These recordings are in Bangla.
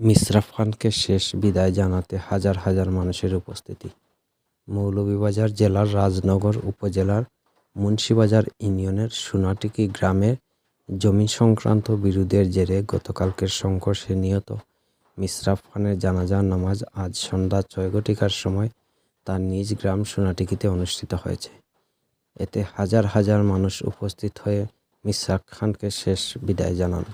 মিশরাফ খানকে শেষ বিদায় জানাতে হাজার হাজার মানুষের উপস্থিতি। মৌলভীবাজার জেলার রাজনগর উপজেলার মুন্সিবাজার ইউনিয়নের সোনাটিকি গ্রামের জমি সংক্রান্ত বিরোধের জেরে গতকালকের সংঘর্ষে নিহত মিশরাফ খানের জানাজা নামাজ আজ সন্ধ্যা ছয় ঘটিকার সময় তার নিজ গ্রাম সোনাটিকিতে অনুষ্ঠিত হয়েছে। এতে হাজার হাজার মানুষ উপস্থিত হয়ে মিশরাফ খানকে শেষ বিদায় জানান।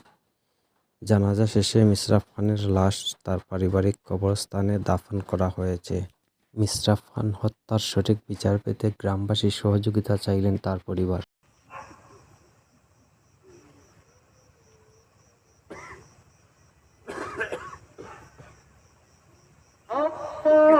জানাজা শেষে মিশরাফ খানের লাশ তার পারিবারিক কবরস্থানে দাফন করা হয়েছে মিশরাফ খান হত্যার সঠিক বিচার পেতে গ্রামবাসীর সহযোগিতা চাইলেন তার পরিবার Oh!